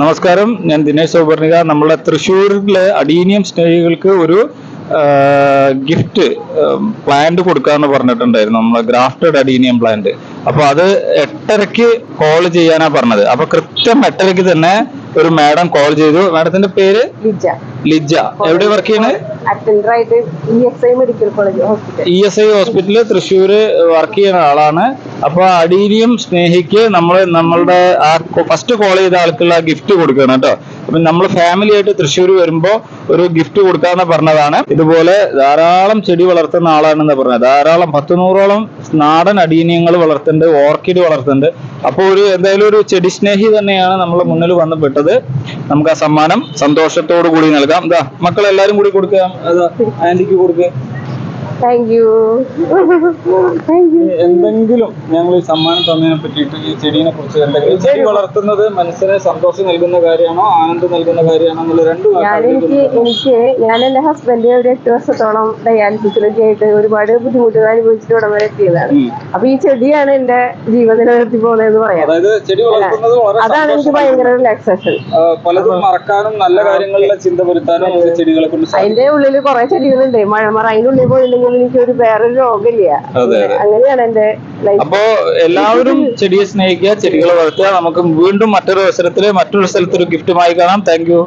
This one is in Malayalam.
നമസ്കാരം. ഞാൻ ദിനേശ് സൗപർണിക നമ്മളെ തൃശ്ശൂരിലെ അഡീനിയം സ്നേഹികൾക്ക് ഒരു ഗിഫ്റ്റ് പ്ലാന്റ് കൊടുക്കാന്ന് പറഞ്ഞിട്ടുണ്ടായിരുന്നു. നമ്മളെ ഗ്രാഫ്റ്റഡ് അഡീനിയം പ്ലാന്റ് അപ്പൊ അത് എട്ടരയ്ക്ക് കോൾ ചെയ്യാനാ പറഞ്ഞത്. അപ്പൊ കൃത്യം എട്ടരയ്ക്ക് തന്നെ ഒരു മാഡം കോൾ ചെയ്തു. മാഡത്തിന്റെ പേര്? ലിജ. ലിജ. എവിടെ വർക്ക് ആയിട്ട് E S I medical college hospital E S I ഹോസ്പിറ്റലിൽ തൃശ്ശൂര് വർക്ക് ചെയ്യുന്ന ആളാണ്. അപ്പൊ അടിയിലും സ്നേഹിക്ക് നമ്മൾ നമ്മളുടെ ആ ഫസ്റ്റ് കോൾ ചെയ്ത ആൾക്കുള്ള ഗിഫ്റ്റ് കൊടുക്കണം കേട്ടോ. അപ്പൊ നമ്മൾ ഫാമിലി ആയിട്ട് തൃശ്ശൂർ വരുമ്പോൾ ഒരു ഗിഫ്റ്റ് കൊടുക്കാമെന്ന് പറഞ്ഞതാണ്. ഇതുപോലെ ധാരാളം ചെടി വളർത്തുന്ന ആളാണെന്ന് പറഞ്ഞത്. ധാരാളം പത്ത് നൂറോളം നാടൻ അടീനിയങ്ങൾ വളർത്തുന്നുണ്ട് ഓർക്കിഡ് വളർത്തുന്നുണ്ട്. അപ്പോൾ ഒരു എന്തായാലും ഒരു ചെടി സ്നേഹി തന്നെയാണ് നമ്മളെ മുന്നിൽ വന്ന് പെട്ടത്. നമുക്ക് ആ സമ്മാനം സന്തോഷത്തോടു കൂടി നൽകാം. ഇതാ മക്കളെല്ലാരും കൂടി കൊടുക്കാം. ആന്റിക്ക് കൊടുക്കുക താങ്ക് യു താങ്ക് യു എന്തെങ്കിലും ഞങ്ങൾ ഈ സമ്മാനം തന്നതിനെ പറ്റിയിട്ട് ഈ ചെടീനെ കുറിച്ച് എന്തെങ്കിലും ചെടി വളർത്തുന്നത് മനസ്സിന് സന്തോഷം നൽകുന്ന കാര്യമാണോ ആനന്ദം നൽകുന്ന കാര്യമാണോ എന്നുള്ള രണ്ട് എനിക്ക് എനിക്ക് ഞാൻ എന്റെ ഹസ്ബൻഡ് ഒരു എട്ട് വർഷത്തോളം ഡയാലിസിസിലൊക്കെ ആയിട്ട് ഒരുപാട് ബുദ്ധിമുട്ടുകൾ അനുഭവിച്ചിട്ട് ഉടമ വരെ എത്തിയതാണ്. അപ്പൊ ഈ ചെടിയാണ് എന്റെ ജീവൻ നിലനിർത്തി പോകുന്നതെന്ന് പറയാം. അതാണ് എനിക്ക് ഭയങ്കര റിലാക്സേഷൻ പലതും മറക്കാനും നല്ല കാര്യങ്ങളിലെ ചിന്ത വരുത്താനും ചെടികളെ കൊണ്ട് അതിന്റെ ഉള്ളിൽ കുറെ ചെടികളുണ്ട്. മഴമറ അതിന്റെ ഉള്ളിൽ പോയിട്ടുണ്ടെങ്കിൽ എനിക്ക് ഒരു വേറൊരു രോഗമില്ല. അങ്ങനെയാണ് എന്റെ അപ്പോ എല്ലാവരും ചെടിയെ സ്നേഹിക്കുക ചെടികളെ വളർത്തുക. നമുക്ക് വീണ്ടും മറ്റൊരു അവസരത്തിൽ മറ്റൊരു സ്ഥലത്തൊരു ഗിഫ്റ്റുമായി കാണാം. Thank you